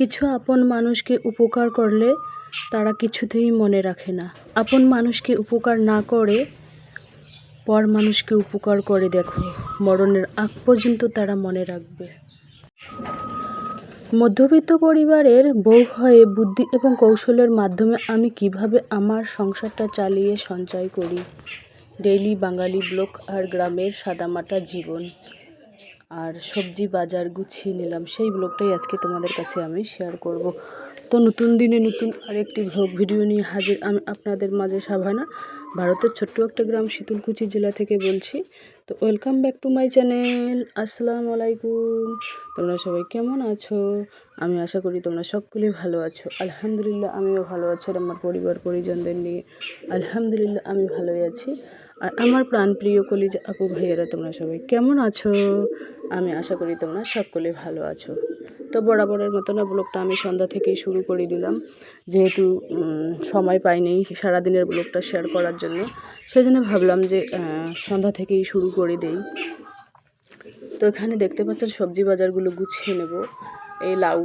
কিছু আপন মানুষকে উপকার করলে তারা কিছুতেই মনে রাখে না। আপন মানুষকে উপকার না করে পর মানুষকে উপকার করে দেখো, মরণের আগ পর্যন্ত তারা মনে রাখবে। মধ্যবিত্ত পরিবারের বউ হয়ে বুদ্ধি এবং কৌশলের মাধ্যমে আমি কীভাবে আমার সংসারটা চালিয়ে সঞ্চয় করি? ডেইলি বাঙালি ব্লক আর গ্রামের সাদামাটা জীবন। আর সবজি বাজার গুছিয়ে নিলাম, সেই ব্লগটাই আজকে তোমাদের কাছে আমি শেয়ার করব। তো নতুন দিনে নতুন আরেকটি ভ্লগ ভিডিও নিয়ে হাজির আমি আপনাদের মাঝে সাভানা, ভারতের ছোট্ট একটা গ্রাম শীতলকুচি জেলা থেকে বলছি। তো welcome back to my channel আসসালামু আলাইকুম তোমরা সবাই কেমন আছো? আমি আশা করি তোমরা সকলে ভালো আছো। আলহামদুলিল্লাহ, আমিও ভালো আছি আর আমার পরিবার, পরিজনদের নিয়ে। আলহামদুলিল্লাহ, আমি ভালোই আছি। আর আমার প্রাণ প্রাণপ্রিয় কলিজ আপু ভাইয়েরা, তোমরা সবাই কেমন আছো? আমি আশা করি তোমরা সকলে ভালো আছো। তো বরাবরের মতো না, ব্লগটা আমি সন্ধ্যা থেকেই শুরু করে দিলাম। যেহেতু সময় পাইনি সারাদিনের ব্লগটা শেয়ার করার জন্য সেই জন্য ভাবলাম যে সন্ধ্যা থেকেই শুরু করে দেই। তো এখানে দেখতে পাচ্ছেন সবজি বাজারগুলো গুছিয়ে নেব। এই লাউ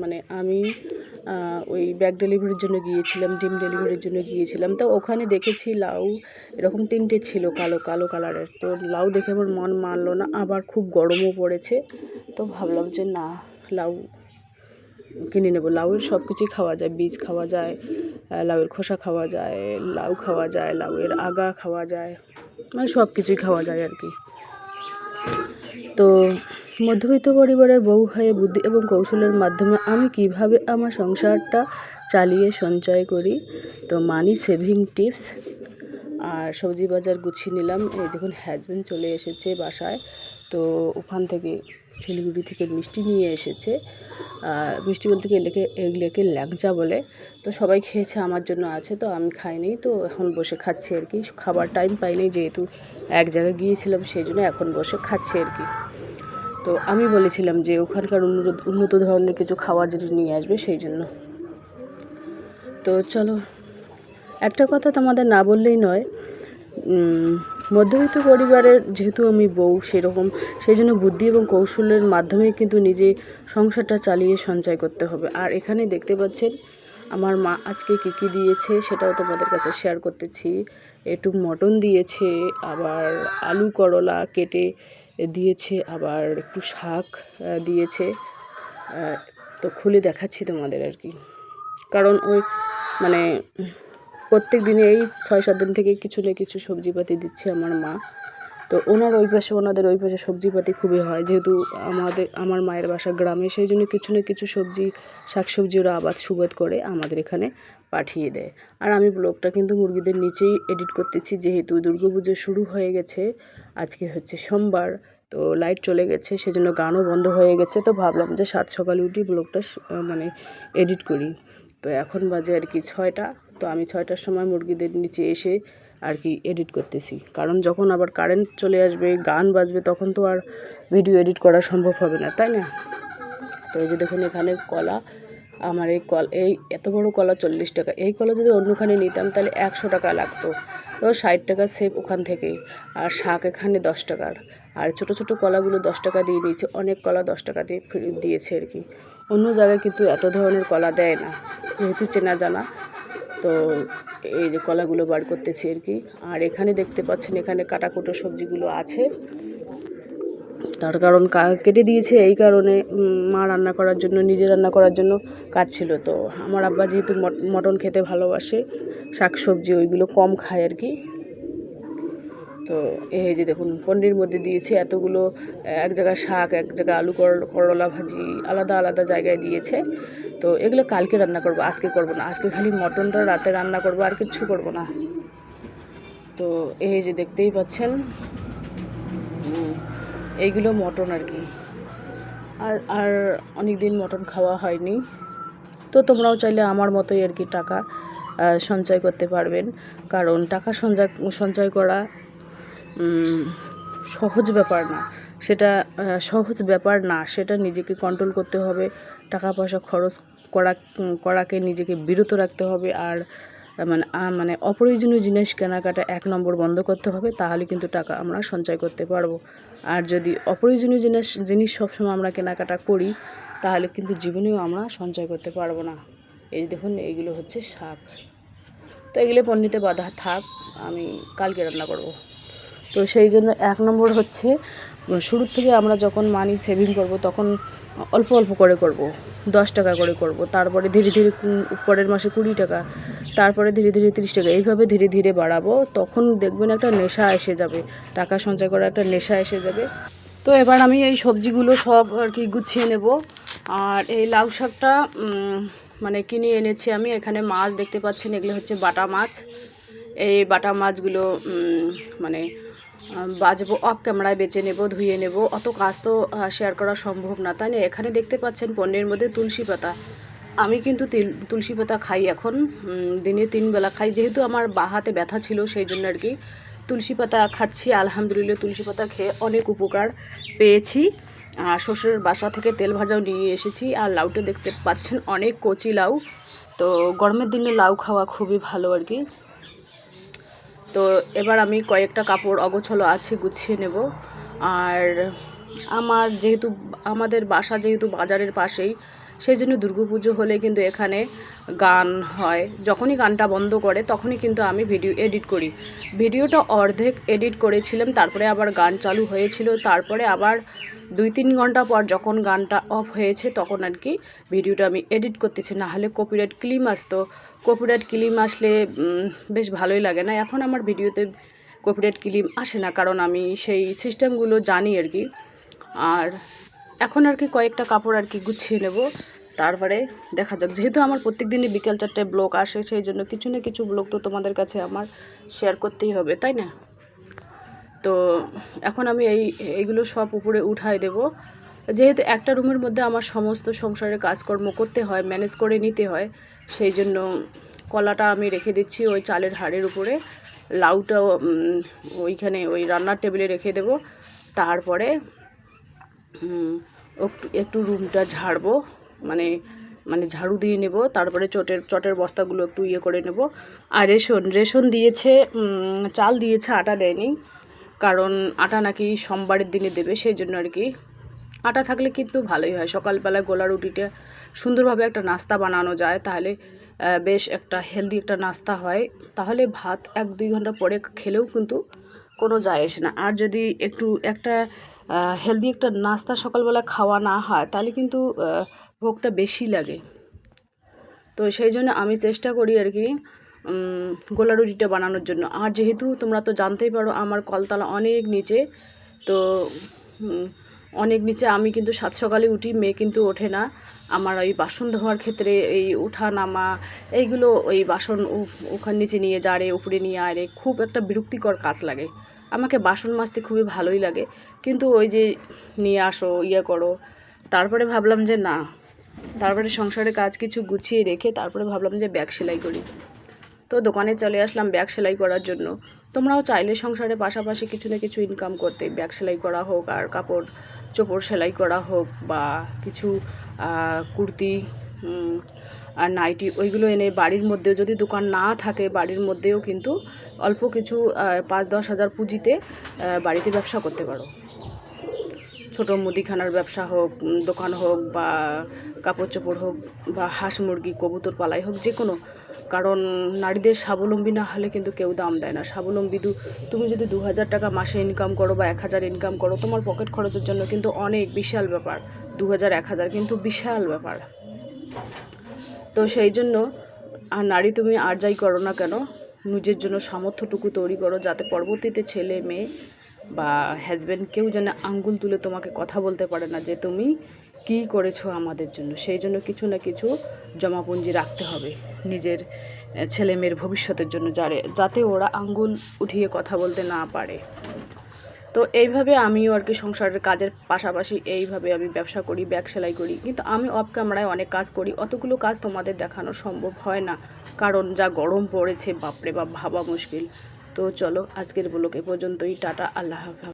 মানে আমি ওই ব্যাগ ডেলিভারির জন্য গিয়েছিলাম, ডিম ডেলিভারির জন্য গিয়েছিলাম। তো ওখানে দেখেছি লাউ, এরকম তিনটে ছিল কালো কালো কালারের তো লাউ দেখে আমার মন মানলো না, আবার খুব গরমও পড়েছে। তো ভাবলাম যে না, লাউ কিনে নেব। লাউয়ের সব কিছুই খাওয়া যায়, বীজ খাওয়া যায় লাউয়ের খোসা খাওয়া যায়, লাউ খাওয়া যায়, লাউয়ের আগা খাওয়া যায়। মানে সব কিছুই খাওয়া যায় আর কি। তো মধ্যবিত্ত পরিবারের বউ হয়ে বুদ্ধি এবং কৌশলের মাধ্যমে আমি কীভাবে আমার সংসারটা চালিয়ে সঞ্চয় করি? তো মানি সেভিং টিপস। আর সবজি বাজার গুছিয়ে নিলাম। এই দেখুন হ্যাজবেন্ড চলে এসেছে বাসায়। তো ওখান থেকে শিলিগুড়ি থেকে মিষ্টি নিয়ে এসেছে। মিষ্টি বলতে এগুলোকে এগুলোকে ল্যাংচা বলে। তো সবাই খেয়েছে, আমার জন্য আছে, তো আমি খাইনি। তো এখন বসে খাচ্ছি আর কি। খাবার টাইম পাইনি, যেহেতু এক জায়গায় গিয়েছিলাম, সেই জন্য এখন বসে খাচ্ছি আর কি। তো আমি বলেছিলাম যে ওখানকার উন্নত উন্নত ধরনের কিছু খাওয়ার জিনিস নিয়ে আসবে, সেই জন্য। তো চলো, একটা কথা তোমাদের না বললেই নয়। মধ্যবিত্ত পরিবারের যেহেতু আমি বউ, সেরকম সেই জন্য বুদ্ধি এবং কৌশলের মাধ্যমে কিন্তু নিজে সংসারটা চালিয়ে সঞ্চয় করতে হবে। আর এখানে দেখতে পাচ্ছেন, আমার মা আজকে কী কী দিয়েছে সেটাও তোমাদের কাছে শেয়ার করতেছি। একটু মটন দিয়েছে, আবার আলু করলা কেটে দিয়েছে, আবার একটু শাক দিয়েছে। তো খুলে দেখাচ্ছি তোমাদের আর কি। কারণ ওই মানে প্রত্যেক দিনে এই ছয়, সাত দিন থেকে কিছু না কিছু সবজিপাতি দিচ্ছে আমার মা। তো ওনার ওই পাশে ওনাদের ওই পাশে সবজিপাতি খুবই হয়, যেহেতু আমাদের, আমার মায়ের বাসা গ্রামে, সেই জন্য কিছু না কিছু সবজি, শাকসবজি ওরা আবাদ সুবাদ করে আমাদের এখানে পাঠিয়ে দেয়। আর আমি ব্লগটা কিন্তু মুরগিদের নিচেই এডিট করতেছি, যেহেতু দুর্গাপুজো শুরু হয়ে গেছে, আজকে হচ্ছে সোমবার, তো লাইট চলে গেছে, সেজন্য গানও বন্ধ হয়ে গেছে, তো ভাবলাম যে সাত সকালে উঠি ব্লগটা মানে এডিট করি। তো এখন বাজে আর কি ছয়টা তো আমি ছয়টার সময় মুরগিদের নিচে এসে আর কি এডিট করতেছি। কারণ যখন আবার কারেন্ট চলে আসবে, গান বাজবে, তখন তো আর ভিডিও এডিট করা সম্ভব হবে না, তাই না? তো এই যে দেখুন, এখানে কলা, আমার এই কল, এই এত বড় কলা চল্লিশ টাকা। এই কলা যদি অন্যখানে নিতাম, তাহলে একশো টাকা লাগতো। তো ষাট টাকা সেভ ওখান থেকেই আর শাক এখানে দশ টাকার। আর ছোট ছোট কলাগুলো দশ টাকা দিয়ে দিয়েছে অনেক কলা দশ টাকা দিয়ে দিয়েছে আর কি। অন্য জায়গায় কিন্তু এত ধরনের কলা দেয় না। যেহেতু চেনা জানা তো এই যে কলাগুলো বার করতেছি আর কি। আর এখানে দেখতে পাচ্ছেন, এখানে কাটাকুটো সবজিগুলো আছে। তার কারণ কেটে দিয়েছে, এই কারণে মা রান্না করার জন্য, নিজে রান্না করার জন্য কাটছিল। তো আমার আব্বা যেহেতু মট- মটন খেতে ভালোবাসে শাক সবজি ওইগুলো কম খায় আর কি। তো এই যে দেখুন পনির মধ্যে দিয়েছে এতগুলো, এক জায়গায় শাক, এক জায়গায় আলু করল- ভাজি, আলাদা আলাদা জায়গায় দিয়েছে। তো এগুলো কালকে রান্না করব, আজকে করব না, আজকে খালি মটনটা রাতে রান্না করব, আর কিচ্ছু করব না। তো এই যে দেখতেই পাচ্ছেন, এইগুলো মটন আর কি। আর আর অনেক দিন মটন খাওয়া হয়নি। তো তোমরাও চাইলে আমার মতোই আর কি টাকা সঞ্চয় করতে পারবেন। কারণ টাকা সঞ্চয় সঞ্চয় করা সহজ ব্যাপার না। সেটা সহজ ব্যাপার না। সেটা নিজেকে কন্ট্রোল করতে হবে। টাকা পয়সা খরচ করা, করাকে নিজেকে বিরত রাখতে হবে। আর মানে মানে অপ্রয়োজনীয় জিনিস কেনাকাটা এক নম্বর বন্ধ করতে হবে। তাহলে কিন্তু টাকা আমরা সঞ্চয় করতে পারব। আর যদি অপ্রয়োজনীয় জিনিস জিনিস সবসময় আমরা কেনাকাটা করি, তাহলে কিন্তু জীবনেও আমরা সঞ্চয় করতে পারব না। এই দেখুন, এইগুলো হচ্ছে শাক। তো এগুলো পন্নিতে বাঁধা থাক। আমি কালকে রান্না করব। তো সেই জন্য এক নম্বর হচ্ছে, শুরুর থেকে আমরা যখন মানি সেভিং করব তখন অল্প অল্প করে করব, দশ টাকা করে করব, তারপরে ধীরে ধীরে পরের মাসে কুড়ি টাকা, তারপরে ধীরে ধীরে তিরিশ টাকা, এইভাবে ধীরে ধীরে বাড়াবো, তখন দেখবেন একটা নেশা এসে যাবে, টাকা সঞ্চয় করার একটা নেশা এসে যাবে। তো এবার আমি এই সবজিগুলো সব আর কি গুছিয়ে নেব, আর এই লাউ শাকটা মানে কিনে এনেছি আমি, এখানে মাছ দেখতে পাচ্ছেন, এগুলো হচ্ছে বাটা মাছ। এই বাটা মাছগুলো মানে বাজবো অফ ক্যামেরায় বেছে নেব, ধুয়ে নেব, অত কাজ তো শেয়ার করা সম্ভব না, তাই না? এখানে দেখতে পাচ্ছেন পণ্যের মধ্যে তুলসী পাতা। আমি কিন্তু তিল- তুলসী পাতা খাই এখন দিনে তিন বেলা খাই, যেহেতু আমার বা হাতে ব্যথা ছিল সেই জন্য আর কি। তুলসী পাতা খাচ্ছি, আলহামদুলিল্লাহ তুলসী পাতা খেয়ে অনেক উপকার পেয়েছি। আর শ্বশুরের বাসা থেকে তেল ভাজাও নিয়ে এসেছি, আর লাউটা দেখতে পাচ্ছেন অনেক কচি লাউ। তো গরমের দিনে লাউ খাওয়া খুবই ভালো আর কি। তো এবার আমি কয়েকটা কাপড় অগোছলো আছে, গুছিয়ে নেব। আর আমার যেহেতু, আমাদের বাসা যেহেতু বাজারের পাশেই, সেই জন্য দুর্গাপুজো হলে কিন্তু এখানে গান হয়। যখনই গানটা বন্ধ করে, তখনই কিন্তু আমি ভিডিও এডিট করি। ভিডিওটা অর্ধেক এডিট করেছিলাম, তারপরে আবার গান চালু হয়েছিল। তারপরে আবার দুই তিন ঘণ্টা পর যখন গানটা অফ হয়েছে, তখন আর কি ভিডিওটা আমি এডিট করতেছি। না হলে কপিরাইট ক্লিম আসতো। কপিরাইট ক্লিম আসলে বেশ ভালোই লাগে না। এখন আমার ভিডিওতে কপিরাইট ক্লিম আসে না, কারণ আমি সেই সিস্টেমগুলো জানি আর কি। আর এখন আর কি কয়েকটা কাপড় আর কি গুছিয়ে নেব। তারপরে দেখা যাক, যেহেতু আমার প্রত্যেক দিনই বিকেল চারটে ব্লগ আসে, সেই জন্য কিছু না কিছু ব্লগ তো তোমাদের কাছে আমার শেয়ার করতেই হবে, তাই না? তো এখন আমি এই, এইগুলো সব উপরে উঠাই দেব। যেহেতু একটা রুমের মধ্যে আমার সমস্ত সংসারের কাজকর্ম করতে হয় ম্যানেজ করে নিতে হয় সেই জন্য কলাটা আমি রেখে দিচ্ছি ওই চালের হাড়ের উপরে। লাউটাও উম, ওইখানে ওই রান্নার টেবিলে রেখে দেব। তারপরে একটু একটু রুমটা ঝাড়বো মানে মানে ঝাড়ু দিয়ে নেব। তারপরে চটের চটের বস্তাগুলো একটু ইয়ে করে নেব। আর রেশন রেশন দিয়েছে চাল দিয়েছে আটা দেয়নি। কারণ আটা নাকি সোমবারের দিনে দেবে সেই জন্য আর কি আটা থাকলে কিন্তু ভালোই হয়। সকালবেলা গোলা রুটিটা সুন্দরভাবে একটা নাস্তা বানানো যায়, তাহলে বেশ একটা হেলদি একটা নাস্তা হয়। তাহলে ভাত এক দুই ঘণ্টা পরে খেলেও কিন্তু কোনো যায় আসে না। আর যদি একটু একটা হেলদি একটা নাস্তা সকালবেলা খাওয়া না হয়, তাহলে কিন্তু ভোগটা বেশি লাগে। তো সেই জন্য আমি চেষ্টা করি আর কি গোলা রুটিটা বানানোর জন্য। আর যেহেতু তোমরা তো জানতেই পারো, আমার কলতলা অনেক নিচে, তো অনেক নিচে আমি কিন্তু সাত সকালে উঠি, মেয়ে কিন্তু ওঠে না। আমার ওই বাসন ধোয়ার ক্ষেত্রে এই উঠা নামা, এইগুলো ওই বাসন ওখান নিচে নিয়ে যারে উপরে নিয়ে আরে খুব একটা বিরক্তিকর কাজ লাগে। আমাকে বাসন মাজতে খুবই ভালোই লাগে। কিন্তু ওই যে নিয়ে আসো ইয়ে করো, তারপরে ভাবলাম যে না, তারপরে সংসারের কাজ কিছু গুছিয়ে রেখে তারপরে ভাবলাম যে ব্যাগ সেলাই করি। তো দোকানে চলে আসলাম ব্যাগ সেলাই করার জন্য। তোমরাও চাইলে সংসারের পাশাপাশি কিছু না কিছু ইনকাম করতে, ব্যাগ সেলাই করা হোক আর কাপড় চোপড় সেলাই করা হোক বা কিছু কুর্তি আর নাইটি ওইগুলো এনে বাড়ির মধ্যে যদি দোকান না থাকে বাড়ির মধ্যেও কিন্তু অল্প কিছু পাঁচ দশ হাজার পুঁজিতে বাড়িতে ব্যবসা করতে পারো। ছোটো মুদিখানার ব্যবসা হোক দোকান হোক বা কাপড় চোপড় হোক বা হাঁস মুরগি, কবুতর পালাই হোক, যে কোনো। কারণ নারীদের স্বাবলম্বী না হলে কিন্তু কেউ দাম দেয় না। স্বাবলম্বী দু তুমি যদি দু হাজার টাকা মাসে ইনকাম করো বা এক হাজার ইনকাম করো, তোমার পকেট খরচের জন্য কিন্তু অনেক বিশাল ব্যাপার। দু হাজার, এক হাজার কিন্তু বিশাল ব্যাপার। তো সেই জন্য আর নারী তুমি আর যাই করো না কেন, নিজের জন্য সামর্থ্যটুকু তৈরি করো যাতে পরবর্তীতে ছেলে, মেয়ে বা হাজব্যান্ড কেউ যেন আঙ্গুল তুলে তোমাকে কথা বলতে পারে না যে তুমি কী করেছ আমাদের জন্য। সেই জন্য কিছু না কিছু জমাপুঞ্জি রাখতে হবে নিজের ছেলে মেয়ের ভবিষ্যতের জন্য যারে, যাতে ওরা আঙ্গুল উঠিয়ে কথা বলতে না পারে। তো এইভাবে আমিও আর কি সংসারের কাজের পাশাপাশি এইভাবে আমি ব্যবসা করি, ব্যাগ সেলাই করি। কিন্তু আমি অফ ক্যামেরায় অনেক কাজ করি, অতগুলো কাজ তোমাদের দেখানো সম্ভব হয় না। কারণ যা গরম পড়েছে, বাপরে বাপ, ভাবা মুশকিল। তো চলো আজকের ব্লগ এ পর্যন্তই টাটা আল্লাহ হাফেজ।